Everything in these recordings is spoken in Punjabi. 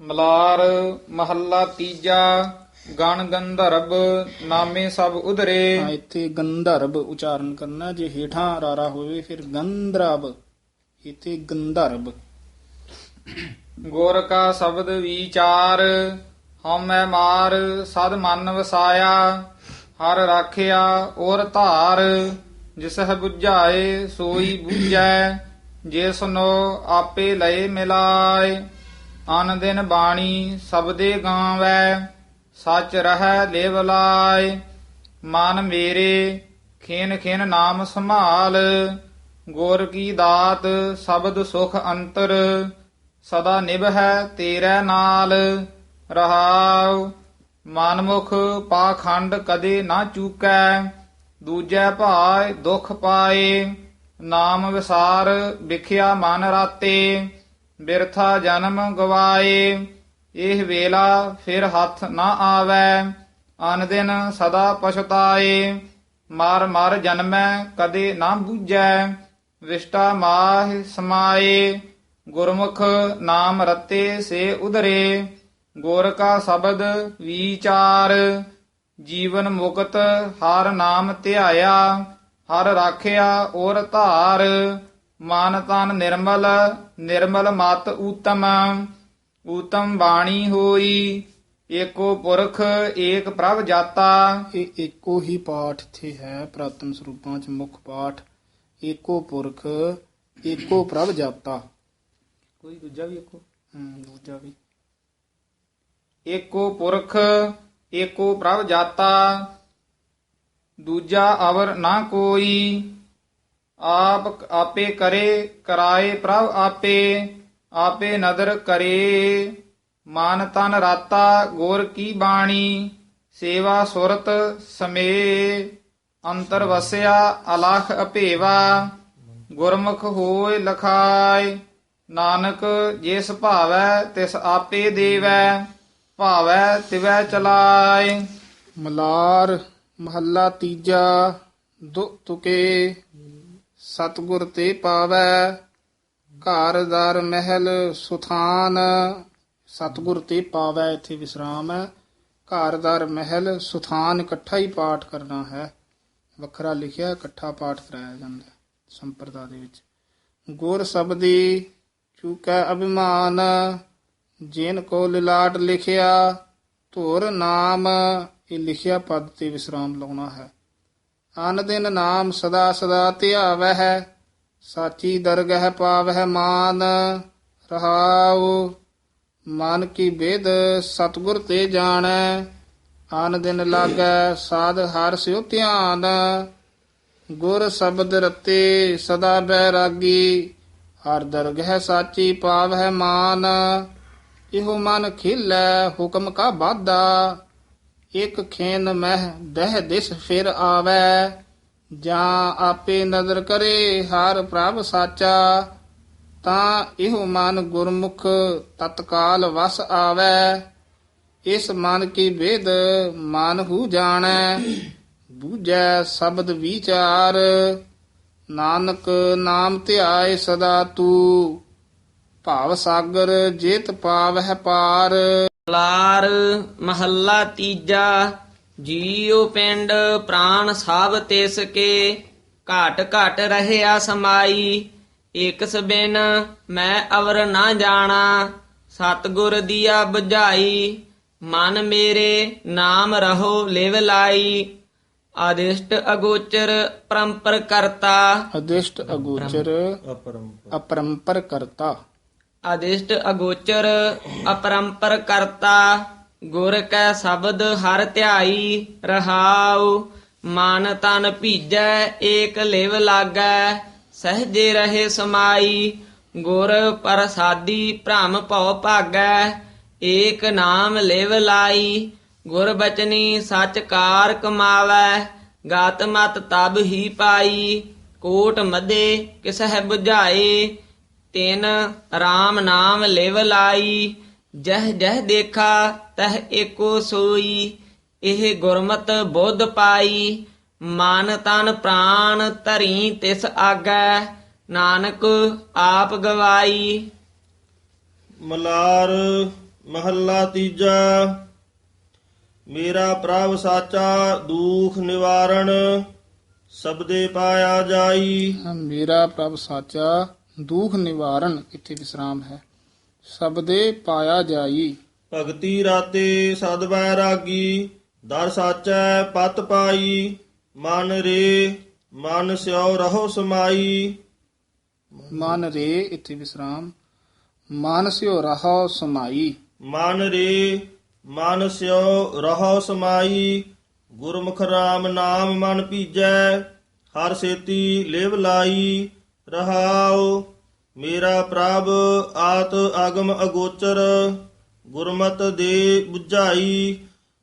ਮਲਾਰ ਮਹੱਲਾ ਤੀਜਾ ਗਣ ਗੰਧਰਵ ਨਾਮੇ ਸਭ ਉਧਰੇ। ਹਾਂ ਇੱਥੇ ਗੰਧਰਵ ਉਚਾਰਨ ਕਰਨਾ ਜੇ ਹੇਠਾਂ ਰਾਰਾ ਹੋਵੇ ਫਿਰ ਗੰਧਰਵ ਇੱਥੇ ਗੰਧਰਵ ਗੁਰ ਕਾ ਸ਼ਬਦ ਵਿਚਾਰ ਹਉਮੈ ਮਾਰ ਸਦ ਮਨ ਵਸਾਇਆ ਹਰ ਰਾਖਿਆ ਔਰ ਧਾਰ ਜਿਸਹਿ 부ਝਾਏ ਸੋਈ 부ਝੈ ਜਿਸਨੋ ਆਪੇ ਲਏ ਮਿਲਾਏ। ਅਨ ਦਿਨ ਬਾਣੀ ਸਬਦੇ ਗਾਵੈ, ਸਚ ਰਹਿ ਲੇਵ ਲਾਇ। ਮਨ ਮੇਰੇ, ਖੇਨ ਖੇਨ ਨਾਮ ਸੰਭਾਲ। ਗੁਰ ਕੀ ਦਾਤ ਸ਼ਬਦ ਸੁਖ ਅੰਤਰ। ਸਦਾ ਨਿਭੈ ਤੇਰੇ ਨਾਲ। ਰਹਾਉ, ਮਨਮੁਖ ਪਾਖੰਡ ਕਦੇ ਨਾ ਚੂਕੈ। ਦੂਜੈ ਭਾਇ ਦੁਖ ਪਾਏ। ਨਾਮ ਵਿਸਾਰ, ਵਿਖਿਆ ਮਨ ਰਾਤੇ। ਬਿਰਥਾ ਜਨਮ ਗਵਾਏ, ਇਹ ਵੇਲਾ ਫਿਰ ਹੱਥ ਨਾ ਆਵੈ ਅਨ ਦਿਨ ਸਦਾ ਪਛਤਾਏ, ਮਰ ਮਰ ਜਨਮੈ ਕਦੇ ਨਾ ਬੂਝੈ, ਵਿਸ਼ਟਾ ਮਾਹ ਸਮਾਏ, ਗੁਰਮੁਖ ਨਾਮ ਰਤੇ ਸੇ ਉਧਰੇ, ਗੁਰ ਕਾ ਸ਼ਬਦ ਵਿਚਾਰ, ਜੀਵਨ ਮੁਕਤ ਹਰ ਨਾਮ ਧਿਆਇਆ, ਹਰ ਰਾਖਿਆ ਔਰ ਧਾਰ ਮਨ ਤਨ ਨਿਰਮਲ ਨਿਰਮਲ ਮਤ ਊਤਮ ਊਤਮ ਬਾਣੀ ਹੋਈ ਏਕੋ ਪੁਰਖ ਏਕ ਪ੍ਰਭ ਜਾਤਾ ਇਹ ਇੱਕੋ ਹੀ ਪਾਠ ਇੱਥੇ ਹੈ ਪ੍ਰਾਤਨ ਸਰੂਪਾਂ ਚ ਮੁੱਖ ਪਾਠ ਏਕੋ ਪੁਰਖ ਏਕੋ ਪ੍ਰਭ ਜਾਤਾ ਕੋਈ ਦੂਜਾ ਵੀ ਏਕੋ ਹਮ, ਦੂਜਾ ਵੀ ਏਕੋ ਪੁਰਖ ਏਕੋ ਪ੍ਰਭ ਜਾਤਾ ਦੂਜਾ ਅਵਰ ਨਾ ਕੋਈ ਆਪ ਆਪੇ ਕਰੇ, ਕਰਾਏ ਪ੍ਰਭ ਆਪੇ ਆਪੇ ਨਦਰ ਕਰੇ। ਮਨ ਤਨ ਰਾਤਾ, ਗੁਰ ਕੀ ਬਾਣੀ, ਸੇਵਾ ਸੁਰਤ ਸਮੇ। ਅੰਤਰ ਵਸਿਆ, ਅਲਖ ਅਭੇਵਾ, ਗੁਰਮੁਖ ਹੋਏ ਲਖਾਏ। ਨਾਨਕ, ਜਿਸ ਭਾਵੈ, ਤਿਸ ਆਪੇ ਦੇਵੈ, ਭਾਵੈ ਤਿਵੈ ਚਲਾਏ। ਮਲਾਰ, ਮਹੱਲਾ ਤੀਜਾ, ਦੁ ਤੁਕੇ। ਸਤਗੁਰ ਤੇ ਪਾਵੈ, ਘਰ ਦਰ ਮਹਿਲ ਸੁਥਾਨ। ਸਤਗੁਰ ਤੇ ਪਾਵੈ, ਇੱਥੇ ਵਿਸਰਾਮ ਹੈ। ਘਰ ਦਰ ਮਹਿਲ ਸੁਥਾਨ, ਇਕੱਠਾ ਹੀ ਪਾਠ ਕਰਨਾ ਹੈ। ਵੱਖਰਾ ਲਿਖਿਆ, ਇਕੱਠਾ ਪਾਠ ਕਰਾਇਆ ਜਾਂਦਾ ਸੰਪਰਦਾ ਦੇ ਵਿੱਚ। ਗੁਰ ਸਬਦੀ ਚੂਕੈ ਅਭਿਮਾਨ, ਜਿਨ ਕੋ ਲਿਲਾਟ ਲਿਖਿਆ, ਧੁਰ ਨਾਮ, ਇਹ ਲਿਖਿਆ ਪਦ ਤੇ ਵਿਸਰਾਮ ਲਾਉਣਾ ਹੈ। ਅਨ ਦਿਨ ਨਾਮ ਸਦਾ ਸਦਾ ਧਿਆਵਹਿ, ਸਾਚੀ ਦਰਗਹਿ ਪਾਵਹਿ ਮਾਨ, ਰਹਾਉ। ਮਨ ਕੀ ਬੇਦ ਸਤਗੁਰ ਤੇ ਜਾਣੈ, ਅਨ ਦਿਨ ਲਾਗੈ ਸਾਧ ਹਰ ਸਿਉ ਧਿਆਨ। ਗੁਰ ਸ਼ਬਦ ਰਤੇ ਸਦਾ ਬੈਰਾਗੀ ਹਰ ਦਰਗਹਿ ਸਾਚੀ ਪਾਵਹਿ ਮਾਨ। ਇਹੋ ਮਨ ਖਿਲੈ ਹੁਕਮ ਕਾ ਬਾਦਾ ਇਕ ਖੇਨ ਮਹਿ ਦਹਿ ਦਿਸ ਫਿਰ ਆਵੈ, ਜਾਂ ਆਪੇ ਨਜ਼ਰ ਕਰੇ ਹਰ ਪ੍ਰਭ ਸਾਚਾ, ਤਾਂ ਇਹੋ ਮਨ ਗੁਰਮੁਖ ਤਤਕਾਲ ਵਸ ਆਵੈ। ਇਸ ਮਨ ਕੀ ਵੇਦ ਮਨ ਹੂ ਜਾਣੈ, ਬੂਝੈ ਸ਼ਬਦ ਵਿਚਾਰ, ਨਾਨਕ ਨਾਮ ਧਿਆਏ ਸਦਾ ਤੂੰ, ਭਾਵ ਸਾਗਰ ਜੇਤ ਪਾਵਹਿ ਪਾਰ। ਲਾਰ ਮਹੱਲਾ ਤੀਜਾ ਜੀਉ ਪਿੰਡ ਪ੍ਰਾਣ ਸਭ ਤਿਸ ਕੇ ਘਟ ਘਟ ਰਹਿਆ ਸਮਾਈ ਇਕਸ ਬਿਨ ਮੈਂ ਅਵਰ ਨਾ ਜਾਣਾ ਸਤਗੁਰ ਦੀਆ ਬੁਝਾਈ ਮਨ ਮੇਰੇ ਨਾਮ ਰਹੋ ਲਿਵ ਲਾਈ ਆਦਿਸ਼ਟ ਅਗੋਚਰ ਪਰੰਪਰ ਕਰਤਾ। ਅਦਿਸ਼ਟ ਅਗੋਚਰ ਅਪਰੰਪਰ ਕਰਤਾ। ਅਦਿਸ਼ਟ ਅਗੋਚਰ ਅਪਰੰਪਰ ਕਰਤਾ ਗੁਰ ਕੈ ਸ਼ਬਦ ਹਰ ਧਿਆਈ ਰਹਾਉ, ਮਨ ਤਨ ਭੀਜੈ, ਏਕ ਲਿਵ ਲਾਗੈ, ਸਹਜੇ ਰਹੇ ਸਮਾਈ, ਗੁਰ ਪ੍ਰਸਾਦੀ ਭ੍ਰਮ ਭਉ ਭਾਗੈ, ਏਕ ਨਾਮ ਲਿਵ ਲਾਈ, ਗੁਰ ਬਚਨੀ ਸੱਚ ਕਾਰ ਕਮਾਵੈ, ਗਾਤ ਮਤ ਤਬ ਹੀ ਪਾਈ, ਕੋਟ ਮਦੇ ਕਿਸਹਿ 부ਝਾਏ ਤਿਨ RAM ਨਾਮ ਲਿਵ ਲਾਈ ਜਹ ਜਹ ਦੇਖਾ ਤਹ ਏਕੋ ਸੋਈ ਇਹ ਗੁਰਮਤ ਬੁੱਧ ਪਾਈ ਮਨ ਤਨ ਪ੍ਰਾਨ ਧਰੀ ਤਿਸ ਆਗੈ ਨਾਨਕ ਆਪ ਗਵਾਈ। ਮਲਾਰ ਮਹੱਲਾ ਤੀਜਾ ਮੇਰਾ ਪ੍ਰਭ ਸਾਚਾ ਦੁਖ ਨਿਵਾਰਣ ਸਬਦੇ ਪਾਇਆ ਜਾਈ। ਮੇਰਾ ਪ੍ਰਭ ਸਾਚਾ ਦੁਖ ਨਿਵਾਰਨ ਇੱਥੇ ਵਿਸਰਾਮ ਹੈ। ਸਬਦੇ ਪਾਇਆ ਜਾਈ। ਭਗਤੀ ਰਾਤੇ ਸਦ ਬੈਰਾਗੀ ਦਰ ਸਾਚੈ ਪਤ ਪਾਈ ਮਨ ਰੇ ਮਨ ਸਿਓ ਰਹੋ ਸਮਾਈ। ਮਨ ਰੇ ਇੱਥੇ ਵਿਸਰਾਮ ਮਨ ਸਿਓ ਰਹਾ ਸਮਾਈ। ਮਨ ਰੇ ਮਨ ਸਿਓ ਰਹੋ ਸਮਾਈ ਗੁਰਮੁਖ RAM ਨਾਮ ਮਨ ਭੀਜੈ ਹਰ ਸੇਤੀ ਲਿਵ ਲਾਈ। ਰਹਾਉ ਮੇਰਾ ਪ੍ਰਭ ਆਤ ਅਗਮ ਅਗੋਚਰ ਗੁਰਮਤ ਦੇ 부ਝਾਈ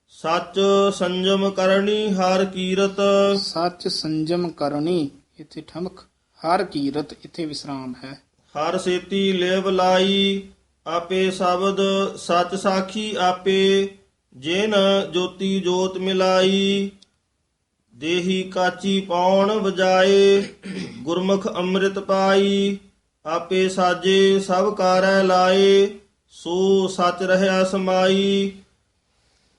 ਸੱਚ ਸੰਜਮ ਕਰਨੀ ਹਰ ਕੀਰਤ। ਸੱਚ ਸੰਜਮ ਕਰਨੀ ਇੱਥੇ ਠਮਕ ਹਰ ਕੀਰਤ ਇੱਥੇ ਵਿਸਰਾਮ ਹੈ। ਹਰ ਸੇਤੀ ਲਿਵ ਲਾਈ ਆਪੇ ਸ਼ਬਦ ਸਚ ਸਾਖੀ ਆਪੇ ਜਿਨ ਜੋਤੀ ਜੋਤ ਮਿਲਾਈ ਦੇਹੀ ਕਾਚੀ ਪੌਣ ਵਜਾਏ ਗੁਰਮੁਖ ਅੰਮ੍ਰਿਤ ਪਾਈ ਆਪੇ ਸਾਜੇ ਸਭ ਕਾਰੈ ਲਾਏ ਸੋ ਸਚ ਰਹਿਆ ਸਮਾਈ।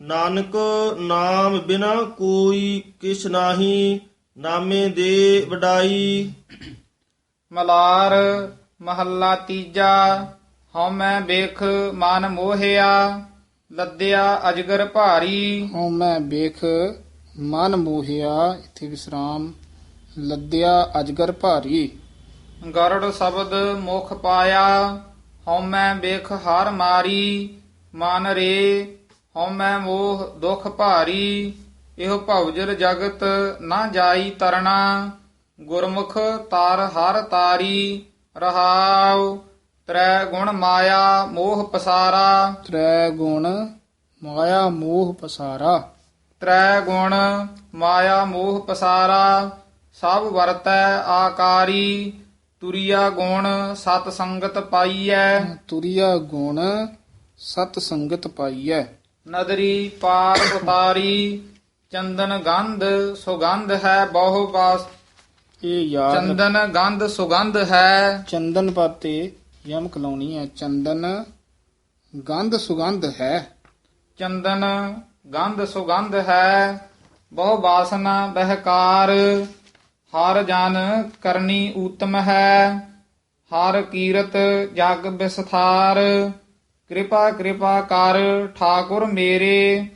ਨਾਨਕ ਨਾਮ ਬਿਨਾ ਕੋਈ ਕਿਛ ਨਾਹੀ ਨਾਮੇ ਦੇ ਵਡਾਈ। ਮਲਾਰ ਮਹੱਲਾ ਤੀਜਾ ਹਉਮੈ ਵੇਖ ਮਨ ਮੋਹਿਆ ਲੱਦਿਆ ਅਜਗਰ ਭਾਰੀ। ਹਉ ਮੈਂ ਵੇਖ ਮਨ ਮੋਹਿਆ, ਇਥੇ ਵਿਸਰਾਮ, ਲੱਦਿਆ ਅਜਗਰ ਭਾਰੀ। ਗਰੜ ਸ਼ਬਦ ਮੁਖ ਪਾਇਆ, ਹਉਮੈ ਵੇਖ ਹਰ ਮਾਰੀ, ਮਨ ਰੇ, ਹਉਮੈ ਮੋਹ ਦੁਖ ਭਾਰੀ। ਇਹੋ ਭਵਜਲ ਜਗਤ ਨਾ ਜਾਈ ਤਰਨਾ ਗੁਰਮੁਖ ਤਾਰ ਹਰ ਤਾਰੀ। ਰਹਾਉ, ਤ੍ਰੈ ਗੁਣ ਮਾਇਆ ਮੋਹ ਪਸਾਰਾ। ਤ੍ਰੈ ਗੁਣ ਮਾਇਆ ਮੋਹ ਪਸਾਰਾ। ਤ੍ਰੈ ਗੁਣ ਮਾਇਆ ਮੋਹ ਪਸਾਰਾ ਸਭ ਵਰਤੈ ਆਕਾਰੀ ਤੁਰਿਆ ਗੁਣ ਸਤ ਸੰਗਤ ਪਾਈਐ। ਤੁਰਿਆ ਗੁਣ ਸਤ ਸੰਗਤ ਪਾਈਐ। ਨਦਰੀ ਪਾਰ ਉਤਾਰੀ ਚੰਦਨ ਗੰਧ ਸੁਗੰਧ ਹੈ ਬਹੁ ਬਾਸ ਇਹ ਯਾਦ ਚੰਦਨ ਗੰਧ ਸੁਗੰਧ ਹੈ। ਚੰਦਨ ਪਾਤੇ ਯਮਕ ਲਾਉਣੀ ਹੈ। ਚੰਦਨ ਗੰਧ ਸੁਗੰਧ ਹੈ। ਚੰਦਨ ਗੰਧ ਸੁਗੰਧ ਹੈ, ਬਹੁ ਬਾਸਨਾ ਬਹਿਕਾਰ। ਹਰ ਜਨ ਕਰਨੀ ਊਤਮ ਹੈ, ਹਰ ਕੀਰਤ ਜਗ ਵਿਸਥਾਰ ਕਿਰਪਾ ਕਿਰਪਾ ਕਰ ਠਾਕੁਰ ਮੇਰੇ,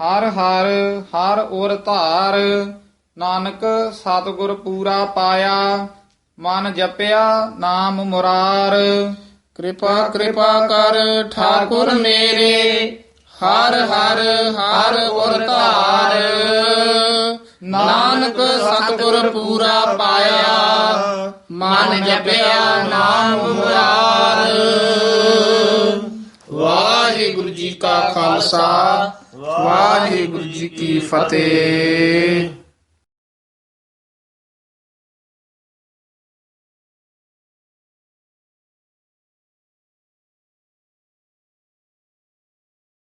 ਹਰ ਹਰ ਹਰ ਔਰ ਧਾਰ। ਨਾਨਕ ਸਤਿਗੁਰ ਪੂਰਾ ਪਾਇਆ, ਮਨ ਜਪਿਆ ਨਾਮ ਮੁਰਾਰ। ਕਿਰਪਾ ਕਿਰਪਾ ਕਰ ਠਾਕੁਰ ਮੇਰੇ ਹਰ ਹਰ ਹਰ ਔਰ ਧਾਰ। ਨਾਨਕ ਸਤਿਗੁਰ ਪੂਰਾ ਪਾਇਆ, ਮਨ ਜਪਿਆ ਨਾਮ ਮੁਰਾਰ। ਵਾਹਿਗੁਰੂ ਜੀ ਕਾ ਖਾਲਸਾ, ਵਾਹਿਗੁਰੂ ਜੀ ਕੀ ਫਤਿਹ।